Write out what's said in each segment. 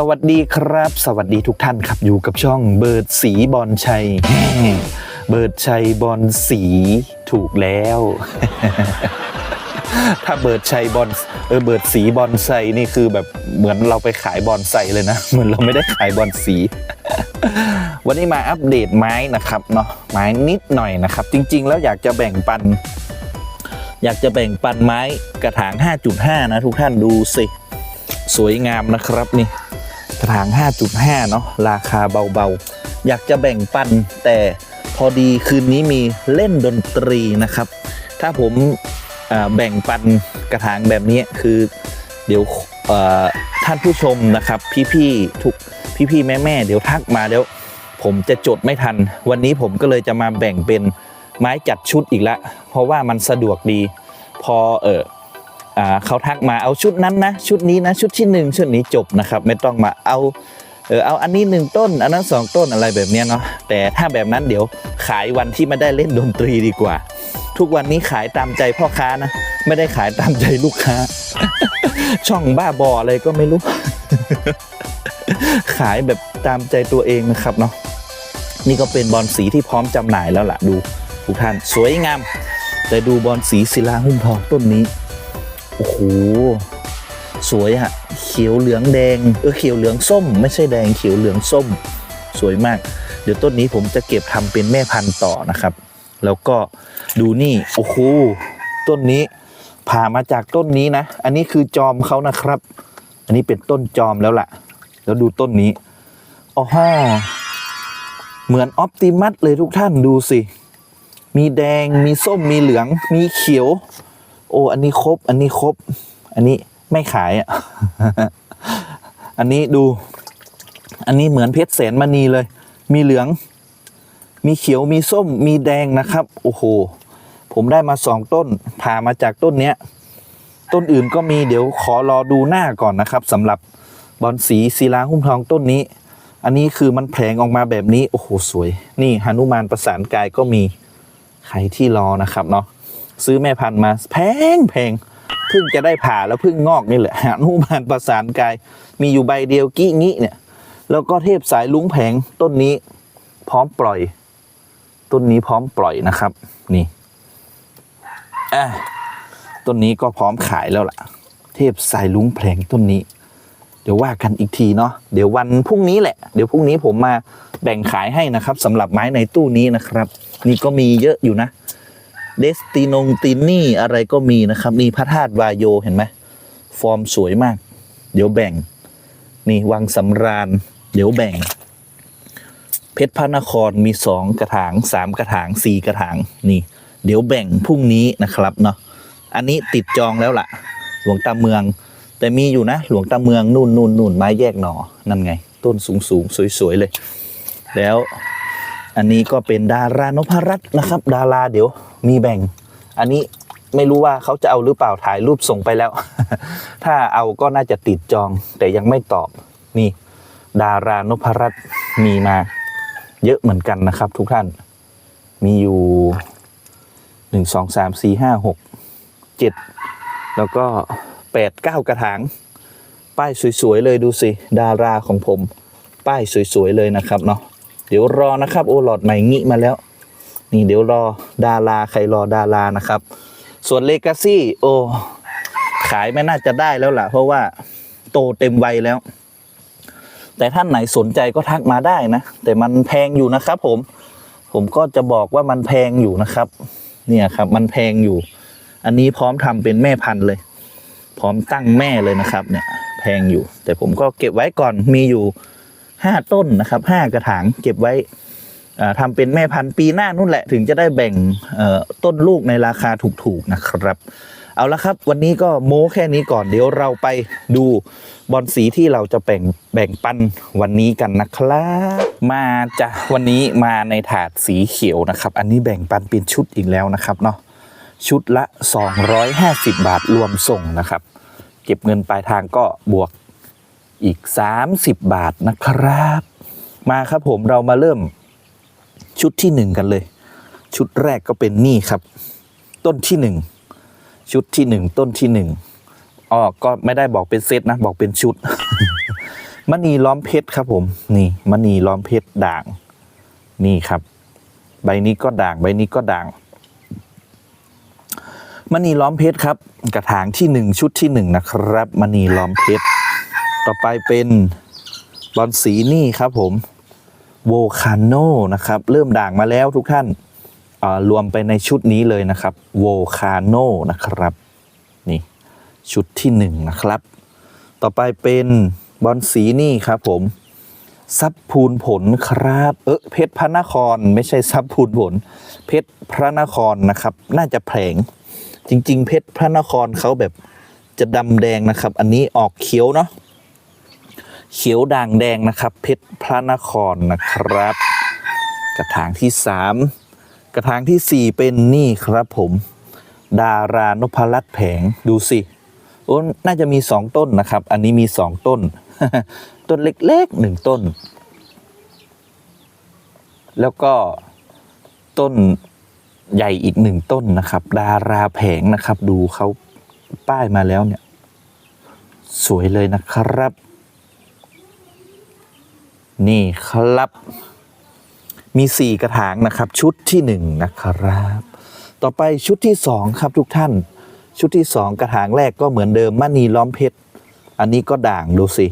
สวัสดีครับ สวัสดีทุกท่านครับอยู่กับช่องเบิร์ดสีบอลชัย เบิร์ดชัยบอลสีถูกแล้ว ถ้าเบิร์ดชัยบอลเออเบิร์ดสีบอลไซนี่คือแบบเหมือนเราไปขายบอลไซเลยนะ เหมือนเราไม่ได้ขายบอลสี วันนี้มาอัปเดตไม้นะครับเนาะไม้นิดหน่อยนะครับ จริง ๆ แล้วอยากจะแบ่งปัน อยากจะแบ่งปันไม้กระถาง 5.5 นะทุกท่านดูสิสวยงามนะครับนี่ กระถาง 5.5 เนาะราคาเบาๆ อยากจะแบ่งปันแต่พอดีคืนนี้มีเล่นดนตรีนะครับ ถ้าผมแบ่งปันกระถางแบบนี้คือเดี๋ยวท่านผู้ชมนะครับ พี่ๆทุกพี่ๆแม่ๆเดี๋ยวทักมาเดี๋ยวผมจะจดไม่ทัน วันนี้ผมก็เลยจะมาแบ่งเป็นไม้จัดชุดอีกละ เพราะว่ามันสะดวกดี พอเออ เขาทักมาเอาชุดนั้นนะชุดนี้นะชุดที่หนึ่งชุดนี้จบนะครับ ไม่ต้องมาเอาเออเอาอันนี้หนึ่งต้น อันนั้นสองต้นอะไรแบบเนี้ยเนาะแต่ถ้าแบบนั้นเดี๋ยวขายวันที่ไม่ได้เล่นดนตรีดีกว่า ทุกวันนี้ขายตามใจพ่อค้านะไม่ได้ขายตามใจลูกค้า ช่องบ้าบออะไรก็ไม่รู้ ขายแบบตามใจตัวเองนะครับเนาะนี่ก็เป็นบอลสีที่พร้อมจำหน่ายแล้วล่ะดูทุกท่านสวยงาม แต่ดูบอลสีศิลาหุ้มทองต้นนี้ โอ้โหสวยอะเขียวเหลืองแดงเออเขียวเหลืองส้ม ไม่ใช่แดงเขียวเหลืองส้ม สวยมาก เดี๋ยวต้นนี้ผมจะเก็บทำเป็นแม่พันธุ์ต่อนะครับ แล้วก็ดูนี่โอ้โหต้นนี้ผ่ามาจากต้นนี้นะ อันนี้คือจอมเขานะครับ อันนี้เป็นต้นจอมแล้วล่ะ แล้วดูต้นนี้อ๋อเหมือนออปติมัสเลยทุกท่านดูสิ มีแดงมีส้มมีเหลือง มีเขียว โอ้อันนี้ครบ อันนี้ครบ อันนี้ไม่ขายอะ อันนี้ดู อันนี้เหมือนเพชรแสนมณีเลย มีเหลือง มีเขียวมีส้มมีแดงนะครับ โอ้โห ผมได้มาสองต้นผ่ามาจากต้นเนี้ย ต้นอื่นก็มีเดี๋ยวขอรอดูหน้าก่อนนะครับสำหรับบอลสีศิลาหุ้มทองต้นนี้ อันนี้คือมันแผลงออกมาแบบนี้ โอ้โห สวย นี่หนุมานประสานกายก็มี ใครที่รอนะครับเนาะ ซื้อแม่พันธุ์มาแพงแพงเพิ่งจะได้ผ่าแล้วเพิ่งงอกนี่แหละหานุมานประสานกาย มีอยู่ใบเดียวกี้งี้เนี่ย แล้วก็เทพสายลุงแผงต้นนี้พร้อมปล่อย ต้นนี้พร้อมปล่อยนะครับ นี่อะต้นนี้ก็พร้อมขายแล้วล่ะ เทพสายลุงแผงต้นนี้ เดี๋ยวว่ากันอีกทีเนาะเดี๋ยววันพรุ่งนี้แหละ เดี๋ยวพรุ่งนี้ผมมาแบ่งขายให้นะครับสำหรับไม้ในตู้นี้นะครับ นี่ก็มีเยอะอยู่นะ เดสตินงตินนี่อะไรก็มีนะครับ นี่พระธาตุวายโยเห็นไหมฟอร์มสวยมาก เดี๋ยวแบ่ง นี่วังสำราญ เดี๋ยวแบ่ง เพชรพระนครมีสองกระถางสามกระถางสี่กระถางนี่ เดี๋ยวแบ่งพรุ่งนี้นะครับเนาะอันนี้ติดจองแล้วล่ะ หลวงตาเมือง แต่มีอยู่นะ หลวงตาเมืองนู่นนู่นนู่นไม้แยกหนอนั่นไง ต้นสูงสูงสวยๆเลย แล้ว อันนี้ก็เป็นดารานพรัตน์นะครับ ดาราเดี๋ยวมีแบ่ง อันนี้ไม่รู้ว่าเขาจะเอาหรือเปล่าถ่ายรูปส่งไปแล้ว ถ้าเอาก็น่าจะติดจอง แต่ยังไม่ตอบนี่ ดารานพรัตน์มีมา เยอะเหมือนกันนะครับ ทุกท่านมีอยู่หนึ่งสองสามสี่ห้าหกเจ็ดแล้วก็แปดเก้ากระถาง ป้ายสวยๆเลยดูสิ ดาราของผม ป้ายสวยๆเลยนะครับเนาะ เดี๋ยวรอนะครับ โอหลอดใหม่งี้มาแล้ว นี่เดี๋ยวรอดาราใครรอดารานะครับ ส่วนเลกาซี่โอขายไม่น่าจะได้แล้วล่ะ เพราะว่าโตเต็มวัยแล้ว แต่ท่านไหนสนใจก็ทักมาได้นะ แต่มันแพงอยู่นะครับผม ผมก็จะบอกว่ามันแพงอยู่นะครับ เนี่ยครับมันแพงอยู่ อันนี้พร้อมทำเป็นแม่พันธุ์เลย พร้อมตั้งแม่เลยนะครับ เนี่ย แพงอยู่ แต่ผมก็เก็บไว้ก่อนมีอยู่ ห้าต้นนะครับห้ากระถางเก็บไว้อ่าทำเป็นแม่พันธุ์ปีหน้านู่นแหละถึงจะได้แบ่งต้นลูกในราคาถูกๆนะครับ เอาละครับ วันนี้ก็โม้แค่นี้ก่อนเดี๋ยวเราไปดูบอลสีที่เราจะแบ่งแบ่งปันวันนี้กันนะครับมาจะวันนี้มาในถาดสีเขียวนะครับ อันนี้แบ่งปันเป็นชุดอีกแล้วนะครับเนาะชุดละ 250 บาทรวมส่งนะครับ เก็บเงินปลายทางก็บวก อีก 30 บาทนะครับ มาครับผมเรามาเริ่มชุดที่หนึ่งกันเลย ชุดแรกก็เป็นนี่ครับ ต้นที่หนึ่งชุดที่หนึ่งต้นที่หนึ่งอ๋อก็ไม่ได้บอกเป็นเซตนะ บอกเป็นชุดมณีล้อมเพชรครับผมนี่มณีล้อมเพชรด่าง นี่ครับ ใบนี้ก็ด่างใบนี้ก็ด่างมณีล้อมเพชรครับ กระถางที่หนึ่งชุดที่หนึ่งนะครับมณีล้อมเพชร ต่อไปเป็นบอลสีนี่ครับผมโวคาโนนะครับ เริ่มด่างมาแล้วทุกท่านรวมไปในชุดนี้เลยนะครับโวคาโนนะครับนี่ชุดที่หนึ่งนะครับ ต่อไปเป็นบอลสีนี่ครับผมซับพูนผลครับ เออเพชรพระนครไม่ใช่ซับพูนผล เพชรพระนครนะครับ น่าจะแผลงจริง ๆ เพชรพระนครเขาแบบจะดำแดงนะครับ อันนี้ออกเขียวเนาะ เขียวด่างแดงนะครับ เพชรพระนครนะครับ กระถางที่สามกระถางที่สี่เป็นนี่ครับผม ดารานพรัตแผงดูสิโอ้น่าจะมีสองต้นนะครับ อันนี้มีสองต้น ต้นเล็กๆหนึ่งต้น แล้วก็ต้นใหญ่อีกหนึ่งต้นนะครับ ดาราแผงนะครับ ดูเขาป้ายมาแล้วเนี่ย สวยเลยนะครับ นี่ครับ มีสี่กระถางนะครับ ชุดที่หนึ่งนะครับ ต่อไปชุดที่สองครับทุกท่าน ชุดที่สองกระถางแรกก็เหมือนเดิมมณีล้อมเพชร อันนี้ก็ด่างดูสิ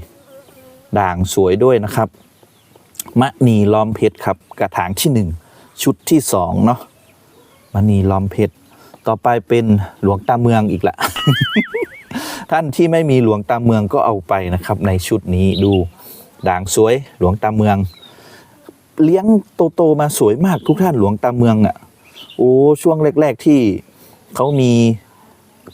ด่างสวยด้วยนะครับมณีล้อมเพชรครับ กระถางที่หนึ่งชุดที่สองเนาะมณีล้อมเพชร ต่อไปเป็นหลวงตาเมืองอีกละท่านที่ไม่มีหลวงตาเมืองก็เอาไปนะครับ ในชุดนี้ดู ด่างสวยหลวงตาเมือง เลี้ยงโตๆมาสวยมากทุกท่านหลวงตาเมืองอะ่ะโอ้ช่วงแรก ๆที่เขามี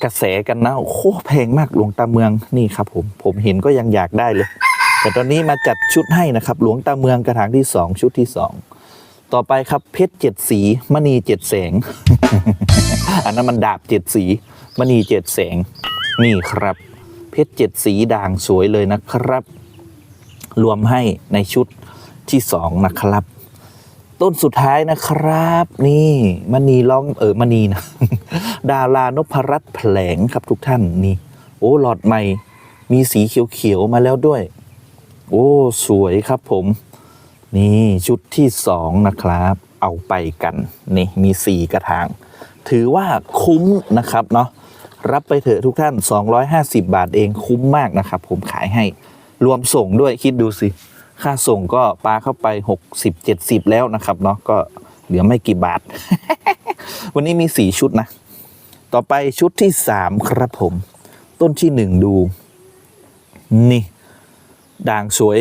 กระแสกันนะโอ้แพงมากหลวงตาเมืองนี่ครับผมผมเห็นก็ยังอยากได้เลย แต่ตอนนี้มาจัดชุดให้นะครับ หลวงตาเมืองกระถางที่สองชุดที่สองต่อไปครับเพชรเจ็ดสีมณีเจ็ดแสง อันนั้นมันดาบเจ็ดสีมณีเจ็ดแสง นี่ครับ เพชรเจ็ดสีด่างสวยเลยนะครับ รวมให้ในชุดที่สองนะครับ ต้นสุดท้ายนะครับ นี่มณีล้อมเออมณีนะดารานพรัตน์แผลงครับทุกท่านนี่ โอ้หลอดใหม่ มีสีเขียวๆมาแล้วด้วย โอ้สวยครับผม นี่ชุดที่สองนะครับ เอาไปกัน นี่มีสี่กระถาง ถือว่าคุ้มนะครับเนาะรับไปเถอะทุกท่าน 250 บาทเองคุ้มมากนะครับ ผมขายให้ รวมส่งด้วยคิดดูสิ ค่าส่งก็ปลาเข้าไป 60 70 แล้วนะครับเนาะก็เหลือไม่กี่บาท วันนี้มี 4 ชุดนะ ต่อไปชุดที่ 3 ครับผม ต้นที่ 1 ดู นี่ ด่างสวย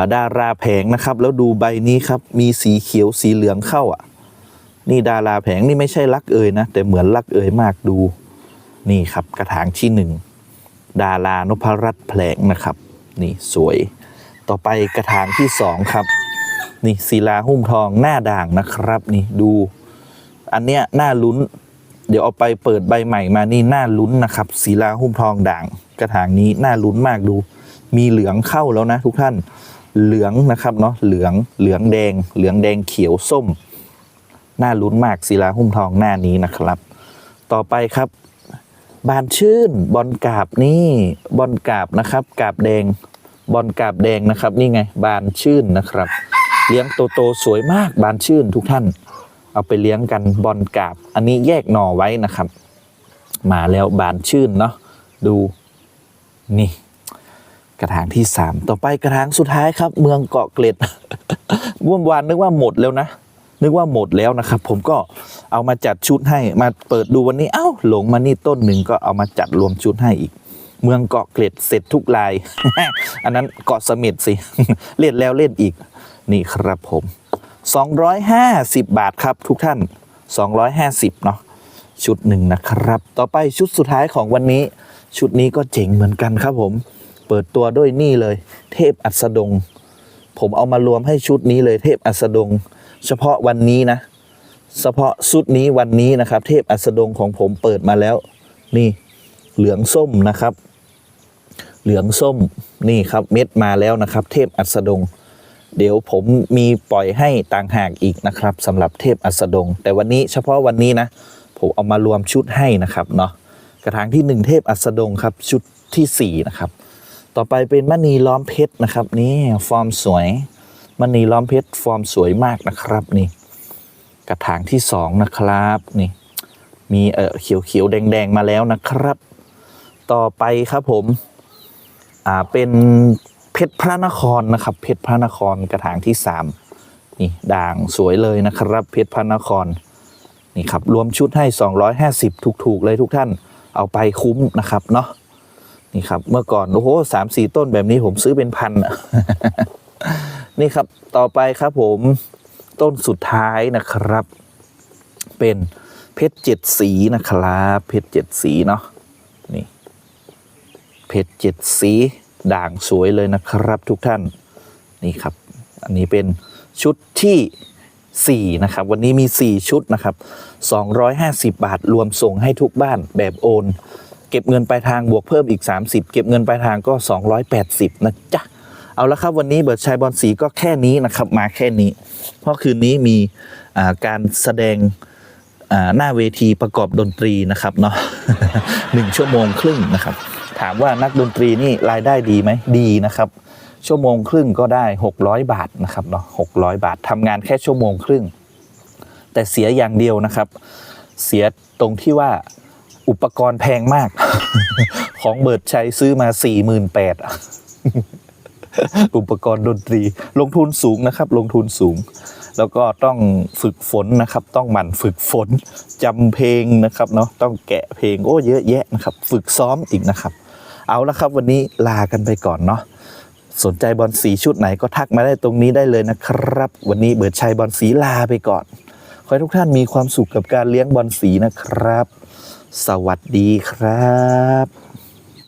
าดาราแผงนะครับ แล้วดูใบนี้ครับ มีสีเขียวสีเหลืองเข้าอะ นี่ดาราแผงนี่ไม่ใช่ลักเอยนะ แต่เหมือนลักเอยมากดู นี่ครับกระถางที่หนึ่ง ดารานพรัตน์แผลงนะครับ นี่สวย ต่อไปกระถางที่สองครับ นี่ศิลาหุ้มทองหน้าด่างนะครับ นี่ดู อันเนี้ยน่าลุ้น เดี๋ยวเอาไปเปิดใบใหม่มานี่น่าลุ้นนะครับศิลาหุ้มทองด่าง กระถางนี้น่าลุ้นมากดู มีเหลืองเข้าแล้วนะ ทุกท่านเหลืองนะครับเนาะเหลืองเหลืองแดง เหลืองแดงเขียวส้มน่าลุ้นมากศิลาหุ้มทองหน้านี้นะครับ ต่อไปครับ บานชื่นบอลกาบนี่บอลกาบนะครับ กาบแดงบอลกาบแดงนะครับ นี่ไง บานชื่นนะครับ เลี้ยงโตโตสวยมากบานชื่นทุกท่าน เอาไปเลี้ยงกันบอลกาบ อันนี้แยกหน่อไว้นะครับ มาแล้วบานชื่นเนาะดูนี่กระถางที่สามต่อไปกระถางสุดท้ายครับ เมืองเกาะเกร็ดเมื่วานนึกว่าหมดแล้วนะ นึกว่าหมดแล้วนะครับ ผมก็เอามาจัดชุดให้มาเปิดดูวันนี้เอ้าหลงมานี่ต้นหนึ่งก็เอามาจัดรวมชุดให้อีก เมืองเกาะเกร็ดเสร็จทุกลาย อันนั้นเกาะเสม็ดสิ เล่นแล้วเล่นอีกนี่ครับผม 250 บาทครับทุกท่าน 250เนาะชุดหนึ่งนะครับ ต่อไปชุดสุดท้ายของวันนี้ ชุดนี้ก็เจ๋งเหมือนกันครับผม เปิดตัวด้วยนี่เลย เทพอัสดง ผมเอามารวมให้ชุดนี้เลยเทพอัสดง เฉพาะวันนี้นะ เฉพาะชุดนี้วันนี้นะครับ เทพอัสดงของผมเปิดมาแล้ว นี่เหลืองส้มนะครับ เหลืองส้มนี่ครับเม็ดมาแล้วนะครับ เทพอัสดง เดี๋ยวผมมีปล่อยให้ต่างหากอีกนะครับสำหรับเทพอัสดง แต่วันนี้เฉพาะวันนี้นะ ผมเอามารวมชุดให้นะครับเนาะกระถางที่หนึ่งเทพอัสดงครับชุดที่สี่นะครับ ต่อไปเป็นมณีล้อมเพชรนะครับนี่ฟอร์มสวย มณีล้อมเพชรฟอร์มสวยมากนะครับนี่ กระถางที่สองนะครับนี่มีเออเขียวเขียวแดงแดงมาแล้วนะครับ ต่อไปครับผมอ่าเป็นเพชรพระนครนะครับ เพชรพระนครกระถางที่สามนี่ด่างสวยเลยนะครับ เพชรพระนครนี่ครับรวมชุดให้ 250 ถูกๆเลยทุกท่านเอาไปคุ้มนะครับเนาะนี่ครับเมื่อก่อนโอ้โหสามสี่ต้นแบบนี้ผมซื้อเป็นพันอะ นี่ครับต่อไปครับผมต้นสุดท้ายนะครับ เป็นเพชรเจ็ดสีนะครับ เพชรเจ็ดสีเนาะนี่เพชรเจ็ดสีด่างสวยเลยนะครับทุกท่านนี่ครับ อันนี้เป็นชุดที่4นะครับ วันนี้มี4ชุดนะครับ250บาทรวมส่งให้ทุกบ้านแบบโอน เก็บเงินปลายทางบวกเพิ่มอีก 30 เก็บเงินปลายทางก็ 280 นะจ๊ะ เอาละครับวันนี้เบิร์ดชัยบอลสีก็แค่นี้นะครับมาแค่นี้ เพราะคืนนี้มีการแสดงหน้าเวทีประกอบดนตรีนะครับเนาะหนึ่งชั่วโมงครึ่งนะครับ ถามว่านักดนตรีนี่รายได้ดีไหมดีนะครับ ชั่วโมงครึ่งก็ได้ 600 บาทนะครับเนาะ600บาททำงานแค่ชั่วโมงครึ่ง แต่เสียอย่างเดียวนะครับ เสียตรงที่ว่าอุปกรณ์แพงมาก ของเบิร์ดชัยซื้อมา 48,000 อุปกรณ์ดนตรี ลงทุนสูงนะครับ ลงทุนสูง แล้วก็ต้องฝึกฝนนะครับ ต้องหมั่นฝึกฝนจำเพลงนะครับเนาะต้องแกะเพลงโอ้เยอะแยะนะครับ ฝึกซ้อมอีกนะครับ เอาละครับวันนี้ลากันไปก่อนเนาะสนใจบอลสีชุดไหนก็ทักมาได้ตรงนี้ได้เลยนะครับ วันนี้เบิร์ดชัยบอลสีลาไปก่อน ขอให้ทุกท่านมีความสุขกับการเลี้ยงบอลสีนะครับ สวัสดีครับ